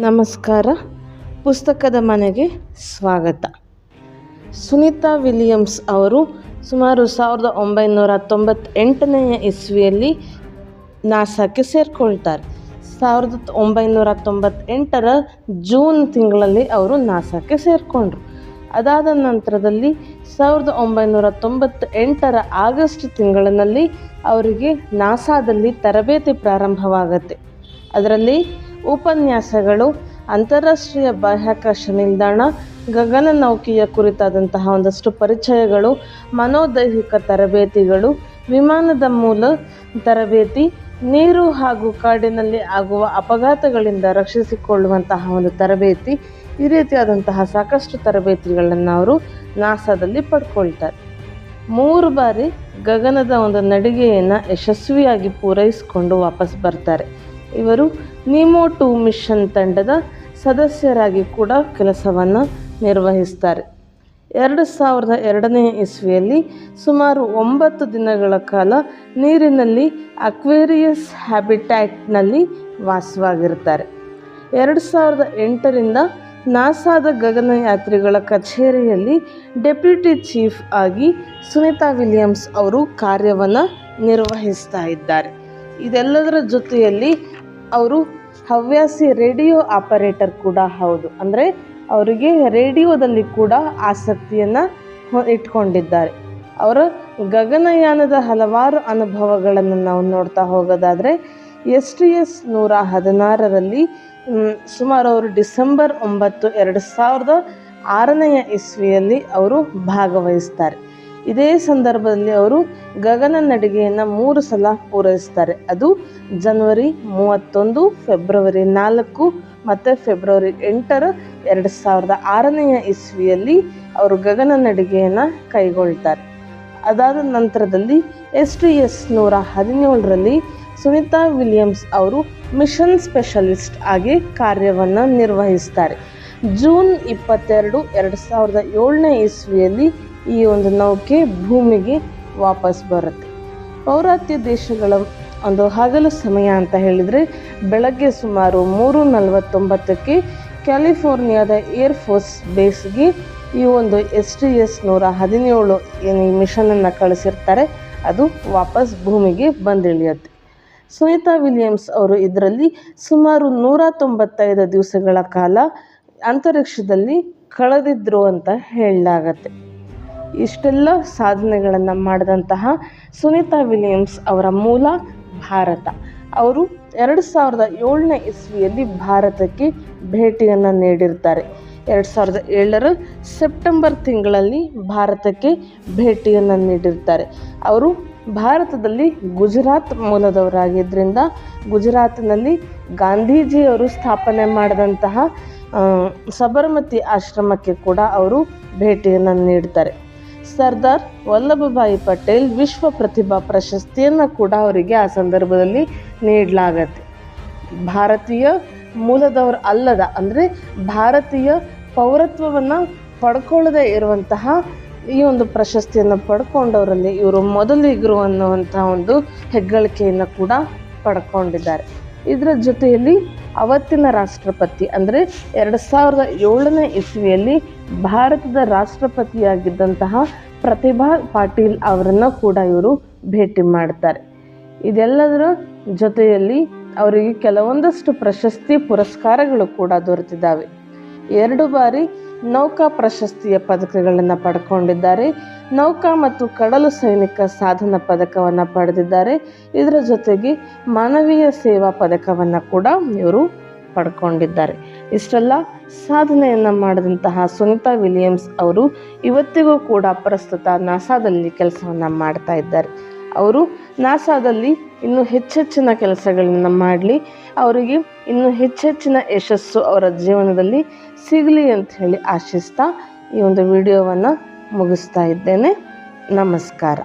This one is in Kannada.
ನಮಸ್ಕಾರ. ಪುಸ್ತಕದ ಮನೆಗೆ ಸ್ವಾಗತ. ಸುನೀತಾ ವಿಲಿಯಮ್ಸ್ ಅವರು ಸುಮಾರು ಸಾವಿರದ ಒಂಬೈನೂರ ತೊಂಬತ್ತೆಂಟನೆಯ ಇಸ್ವಿಯಲ್ಲಿ ನಾಸಾಕ್ಕೆ ಸೇರಿಕೊಳ್ತಾರೆ. ಸಾವಿರದ ಒಂಬೈನೂರ ತೊಂಬತ್ತೆಂಟರ ಜೂನ್ ತಿಂಗಳಲ್ಲಿ ಅವರು ನಾಸಾಕ್ಕೆ ಸೇರಿಕೊಂಡ್ರು. ಅದಾದ ನಂತರದಲ್ಲಿ ಸಾವಿರದ ಒಂಬೈನೂರ ತೊಂಬತ್ತೆಂಟರ ಆಗಸ್ಟ್ ತಿಂಗಳಿನಲ್ಲಿ ಅವರಿಗೆ ನಾಸಾದಲ್ಲಿ ತರಬೇತಿ ಪ್ರಾರಂಭವಾಗತ್ತೆ. ಅದರಲ್ಲಿ ಉಪನ್ಯಾಸಗಳು, ಅಂತಾರಾಷ್ಟ್ರೀಯ ಬಾಹ್ಯಾಕಾಶ ನಿಲ್ದಾಣ ಗಗನನೌಕೆಯ ಕುರಿತಾದಂತಹ ಒಂದಷ್ಟು ಪರಿಚಯಗಳು, ಮನೋದೈಹಿಕ ತರಬೇತಿಗಳು, ವಿಮಾನದ ಮೂಲ ತರಬೇತಿ, ನೀರು ಹಾಗೂ ಕಾಡಿನಲ್ಲಿ ಆಗುವ ಅಪಘಾತಗಳಿಂದ ರಕ್ಷಿಸಿಕೊಳ್ಳುವಂತಹ ಒಂದು ತರಬೇತಿ, ಈ ರೀತಿಯಾದಂತಹ ಸಾಕಷ್ಟು ತರಬೇತಿಗಳನ್ನು ಅವರು ನಾಸಾದಲ್ಲಿ ಪಡ್ಕೊಳ್ತಾರೆ. ಮೂರು ಬಾರಿ ಗಗನದ ಒಂದು ನಡಿಗೆಯನ್ನು ಯಶಸ್ವಿಯಾಗಿ ಪೂರೈಸಿಕೊಂಡು ವಾಪಸ್ ಬರ್ತಾರೆ. ಇವರು ನಿಮೋ ಟು ಮಿಷನ್ ತಂಡದ ಸದಸ್ಯರಾಗಿ ಕೂಡ ಕೆಲಸವನ್ನು ನಿರ್ವಹಿಸ್ತಾರೆ. ಎರಡು ಸಾವಿರದ ಎರಡನೇ ಇಸ್ವಿಯಲ್ಲಿ ಸುಮಾರು ಒಂಬತ್ತು ದಿನಗಳ ಕಾಲ ನೀರಿನಲ್ಲಿ ಅಕ್ವೇರಿಯಸ್ ಹ್ಯಾಬಿಟ್ಯಾಟ್ನಲ್ಲಿ ವಾಸವಾಗಿರ್ತಾರೆ ಎರಡು ಸಾವಿರದ ಎಂಟರಿಂದ ನಾಸಾದ ಗಗನಯಾತ್ರಿಗಳ ಕಚೇರಿಯಲ್ಲಿ ಡೆಪ್ಯೂಟಿ ಚೀಫ್ ಆಗಿ ಸುನೀತಾ ವಿಲಿಯಮ್ಸ್ ಅವರು ಕಾರ್ಯವನ್ನು ನಿರ್ವಹಿಸ್ತಾ ಇದ್ದಾರೆ. ಇದೆಲ್ಲದರ ಜೊತೆಯಲ್ಲಿ ಅವರು ಹವ್ಯಾಸಿ ರೇಡಿಯೋ ಆಪರೇಟರ್ ಕೂಡ ಹೌದು. ಅಂದರೆ ಅವರಿಗೆ ರೇಡಿಯೋದಲ್ಲಿ ಕೂಡ ಆಸಕ್ತಿಯನ್ನು ಇಟ್ಕೊಂಡಿದ್ದಾರೆ. ಅವರ ಗಗನಯಾನದ ಹಲವಾರು ಅನುಭವಗಳನ್ನು ನಾವು ನೋಡ್ತಾ ಹೋಗೋದಾದರೆ, ಎಸ್ ಟಿ ಎಸ್ ನೂರ ಹದಿನಾರರಲ್ಲಿ ಸುಮಾರು ಅವರು ಡಿಸೆಂಬರ್ ಒಂಬತ್ತು, ಎರಡು ಸಾವಿರದ ಆರನೆಯ ಇಸ್ವಿಯಲ್ಲಿ ಅವರು ಭಾಗವಹಿಸ್ತಾರೆ. ಇದೇ ಸಂದರ್ಭದಲ್ಲಿ ಅವರು ಗಗನ ನಡಿಗೆಯನ್ನು ಮೂರು ಸಲ ಪೂರೈಸ್ತಾರೆ. ಅದು ಜನವರಿ ಮೂವತ್ತೊಂದು, ಫೆಬ್ರವರಿ ನಾಲ್ಕು ಮತ್ತು ಫೆಬ್ರವರಿ ಎಂಟರ ಎರಡು ಸಾವಿರದ ಆರನೆಯ ಇಸ್ವಿಯಲ್ಲಿ ಅವರು ಗಗನ ನಡಿಗೆಯನ್ನು ಕೈಗೊಳ್ತಾರೆ. ಅದಾದ ನಂತರದಲ್ಲಿ ಎಸ್ ಟಿ ಎಸ್ ನೂರ ಹದಿನೇಳರಲ್ಲಿ ಸುನೀತಾ ವಿಲಿಯಮ್ಸ್ ಅವರು ಮಿಷನ್ ಸ್ಪೆಷಲಿಸ್ಟ್ ಆಗಿ ಕಾರ್ಯವನ್ನು ನಿರ್ವಹಿಸ್ತಾರೆ. ಜೂನ್ ಇಪ್ಪತ್ತೆರಡು, ಎರಡು ಸಾವಿರದ ಏಳನೇ ಇಸ್ವಿಯಲ್ಲಿ ಈ ಒಂದು ನೌಕೆ ಭೂಮಿಗೆ ವಾಪಸ್ ಬರುತ್ತೆ. ಪೌರಾತ್ಯ ದೇಶಗಳ ಒಂದು ಹಗಲು ಸಮಯ ಅಂತ ಹೇಳಿದರೆ ಬೆಳಗ್ಗೆ ಸುಮಾರು ಮೂರು ನಲವತ್ತೊಂಬತ್ತಕ್ಕೆ ಕ್ಯಾಲಿಫೋರ್ನಿಯಾದ ಏರ್ಫೋರ್ಸ್ ಬೇಸ್ಗೆ ಈ ಒಂದು ಎಸ್ ಟಿ ಎಸ್ ನೂರ ಹದಿನೇಳು ಏನು ಮಿಷನನ್ನು ಕಳಿಸಿರ್ತಾರೆ. ಅದು ವಾಪಸ್ ಭೂಮಿಗೆ ಬಂದಿಳಿಯುತ್ತೆ. ಸುನೀತಾ ವಿಲಿಯಮ್ಸ್ ಅವರು ಇದರಲ್ಲಿ ಸುಮಾರು ನೂರ ತೊಂಬತ್ತೈದು ದಿವಸಗಳ ಕಾಲ ಅಂತರಿಕ್ಷದಲ್ಲಿ ಕಳೆದಿದ್ರು ಅಂತ ಹೇಳಲಾಗತ್ತೆ. ಇಷ್ಟೆಲ್ಲ ಸಾಧನೆಗಳನ್ನು ಮಾಡಿದಂತಹ ಸುನೀತಾ ವಿಲಿಯಮ್ಸ್ ಅವರ ಮೂಲ ಭಾರತ. ಅವರು ಎರಡು ಸಾವಿರದ ಏಳನೇ ಇಸ್ವಿಯಲ್ಲಿ ಭಾರತಕ್ಕೆ ಭೇಟಿಯನ್ನು ನೀಡಿರ್ತಾರೆ. ಎರಡು ಸಾವಿರದ ಏಳರ ಸೆಪ್ಟೆಂಬರ್ ತಿಂಗಳಲ್ಲಿ ಭಾರತಕ್ಕೆ ಭೇಟಿಯನ್ನು ನೀಡಿರ್ತಾರೆ. ಅವರು ಭಾರತದಲ್ಲಿ ಗುಜರಾತ್ ಮೂಲದವರಾಗಿದ್ದರಿಂದ ಗುಜರಾತ್ನಲ್ಲಿ ಗಾಂಧೀಜಿಯವರು ಸ್ಥಾಪನೆ ಮಾಡಿದಂತಹ ಸಬರಮತಿ ಆಶ್ರಮಕ್ಕೆ ಕೂಡ ಅವರು ಭೇಟಿಯನ್ನು ನೀಡ್ತಾರೆ. ಸರ್ದಾರ್ ವಲ್ಲಭಭಾಯಿ ಪಟೇಲ್ ವಿಶ್ವ ಪ್ರತಿಭಾ ಪ್ರಶಸ್ತಿಯನ್ನು ಕೂಡ ಅವರಿಗೆ ಆ ಸಂದರ್ಭದಲ್ಲಿ ನೀಡಲಾಗತ್ತೆ. ಭಾರತೀಯ ಮೂಲದವರು ಅಲ್ಲದ ಅಂದರೆ ಭಾರತೀಯ ಪೌರತ್ವವನ್ನು ಪಡ್ಕೊಳ್ಳದೇ ಇರುವಂತಹ ಈ ಒಂದು ಪ್ರಶಸ್ತಿಯನ್ನು ಪಡ್ಕೊಂಡವರಲ್ಲಿ ಇವರು ಮೊದಲಿಗರು ಅನ್ನುವಂಥ ಒಂದು ಹೆಗ್ಗಳಿಕೆಯನ್ನು ಕೂಡ ಪಡ್ಕೊಂಡಿದ್ದಾರೆ. ಇದರ ಜೊತೆಯಲ್ಲಿ ಅವತ್ತಿನ ರಾಷ್ಟ್ರಪತಿ ಅಂದರೆ ಎರಡು ಸಾವಿರದ ಏಳನೇ ಇಸ್ವಿಯಲ್ಲಿ ಭಾರತದ ರಾಷ್ಟ್ರಪತಿಯಾಗಿದ್ದಂತಹ ಪ್ರತಿಭಾ ಪಾಟೀಲ್ ಅವರನ್ನು ಕೂಡ ಇವರು ಭೇಟಿ ಮಾಡ್ತಾರೆ. ಇದೆಲ್ಲದರ ಜೊತೆಯಲ್ಲಿ ಅವರಿಗೆ ಕೆಲವೊಂದಷ್ಟು ಪ್ರಶಸ್ತಿ ಪುರಸ್ಕಾರಗಳು ಕೂಡ ದೊರೆತಿದ್ದಾವೆ. ಎರಡು ಬಾರಿ ನೌಕಾ ಪ್ರಶಸ್ತಿಯ ಪದಕಗಳನ್ನು ಪಡ್ಕೊಂಡಿದ್ದಾರೆ. ನೌಕಾ ಮತ್ತು ಕಡಲು ಸೈನಿಕ ಸಾಧನ ಪದಕವನ್ನು ಪಡೆದಿದ್ದಾರೆ. ಇದರ ಜೊತೆಗೆ ಮಾನವೀಯ ಸೇವಾ ಪದಕವನ್ನು ಕೂಡ ಇವರು ಪಡ್ಕೊಂಡಿದ್ದಾರೆ. ಇಷ್ಟೆಲ್ಲ ಸಾಧನೆಯನ್ನು ಮಾಡಿದಂತಹ ಸುನಿತಾ ವಿಲಿಯಮ್ಸ್ ಅವರು ಇವತ್ತಿಗೂ ಕೂಡ ಪ್ರಸ್ತುತ ನಾಸಾದಲ್ಲಿ ಕೆಲಸವನ್ನು ಮಾಡ್ತಾ ಇದ್ದಾರೆ. ಅವರು ನಾಸಾದಲ್ಲಿ ಇನ್ನೂ ಹೆಚ್ಚೆಚ್ಚಿನ ಕೆಲಸಗಳನ್ನು ಮಾಡಲಿ, ಅವರಿಗೆ ಇನ್ನೂ ಹೆಚ್ಚೆಚ್ಚಿನ ಯಶಸ್ಸು ಅವರ ಜೀವನದಲ್ಲಿ ಸಿಗಲಿ ಅಂತ ಹೇಳಿ ಆಶಿಸ್ತಾ ಈ ಒಂದು ವಿಡಿಯೋವನ್ನು ಮುಗಿಸ್ತಾ ಇದ್ದೇನೆ. ನಮಸ್ಕಾರ.